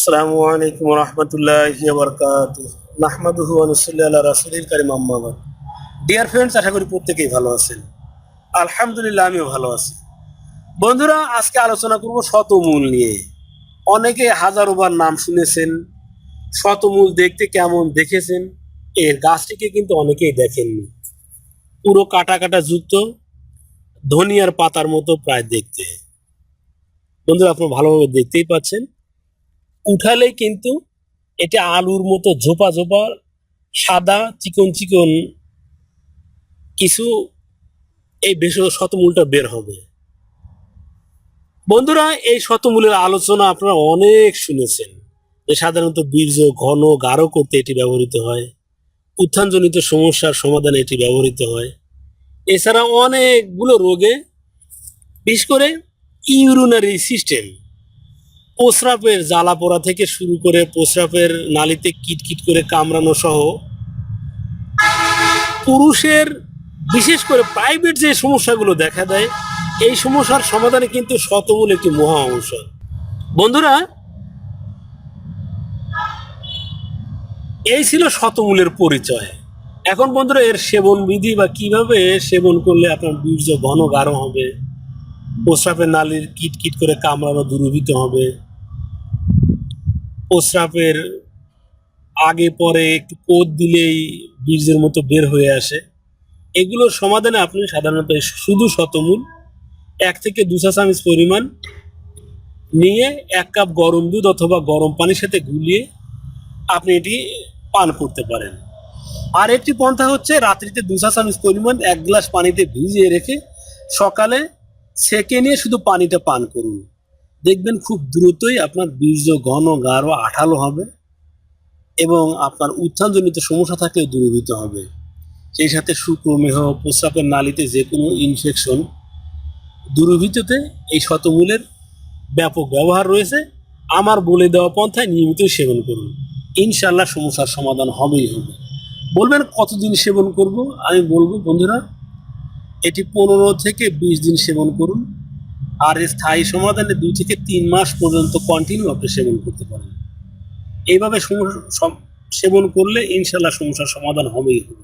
আসসালামু আলাইকুম রহমতুল্লাহি বরকাত নাহমাদুহু আনুসুল্লাহ রাসুলিল কারিম আম্মাবাদ ডিয়ার ফ্রেন্ডস আশা করি প্রত্যেকেই ভালো আছেন। আলহামদুলিল্লাহ, আমিও ভালো আছি। বন্ধুরা, আজকে আলোচনা করব শতমূল নিয়ে। অনেকে হাজারোবার নাম শুনেছেন, শতমূল দেখতে কেমন দেখেছেন, এর গাছটিকে কিন্তু অনেকেই দেখেননি। পুরো কাটা কাটা যুক্ত ধনিয়ার পাতার মতো প্রায় দেখতে। বন্ধুরা, আপনারা ভালোভাবে দেখতেই পাচ্ছেন। উঠালে কিন্তু এটা আলুর মতো ঝোপা ঝোপা, সাদা চিকন চিকন কিছু এই বেশ শতমূলটা বের হবে। বন্ধুরা, এই শতমূলের আলোচনা আপনারা অনেক শুনেছেন যে সাধারণত বীর্য ঘন গাঢ় করতে এটি ব্যবহৃত হয়, উত্থানজনিত সমস্যার সমাধানে এটি ব্যবহৃত হয়। এছাড়া অনেকগুলো রোগে, বিশেষ করে ইউরিনারি সিস্টেম প্রস্রাবের জ্বালা পোড়া থেকে শুরু করে প্রস্রাবের নালিতে কিটকিট করে কামড়ানো সহ পুরুষের, বিশেষ করে প্রাইভেট যে সমস্যাগুলো দেখা দেয়, এই সমস্যার সমাধানে কিন্তু শতমূল একটি মহা ঔষধ বন্ধুরা, এই ছিল শতমূলের পরিচয়। এখন বন্ধুরা, এর সেবন বিধি বা কীভাবে সেবন করলে আপনার বীর্য ঘন গাঢ় হবে, প্রস্রাবের নালীর কিট কিট করে কামড়ানো দূরীভূত হবে প্রস্রাবের আগে, পরে একটু কোদ দিলেই বীর্যের মতো বের হয়ে আসে। এগুলোর সমাধানে আপনি সাধারণত শুধু শতমূল, এক থেকে দু চামচ পরিমাণ নিয়ে এক কাপ গরম দুধ অথবা গরম পানির সাথে গুলিয়ে আপনি এটি পান করতে পারেন। আর একটি পন্থা হচ্ছে রাত্রিতে দু চা চামচ পরিমাণ এক গ্লাস পানিতে ভিজিয়ে রেখে সকালে সেকে নিয়ে শুধু পানিটা পান করুন। দেখবেন খুব দ্রুতই আপনার বীর্য ঘন, গাঢ়, আঠালো হবে এবং আপনার উত্থানজনিত সমস্যা থাকলে দূরীভূত হবে। সেই সাথে শুক্রমেহ প্রস্রাবের নালীতে যে কোনো ইনফেকশন দূরীভূততে এই শতমূলের ব্যাপক ব্যবহার রয়েছে। আমার বলে দেওয়া পন্থায় নিয়মিত সেবন করুন। ইনশাল্লাহ সমস্যার সমাধান হবেই হবে। বলবেন কতদিন সেবন করব? আমি বলব, বন্ধুরা, এটি পনেরো থেকে বিশ দিন সেবন করুন। আর এর স্থায়ী সমাধানে দুই থেকে তিন মাস পর্যন্ত কন্টিনিউ আপনি সেবন করতে পারেন। এইভাবে সেবন করলে ইনশাল্লাহ সমস্যার সমাধান হবেই। হবে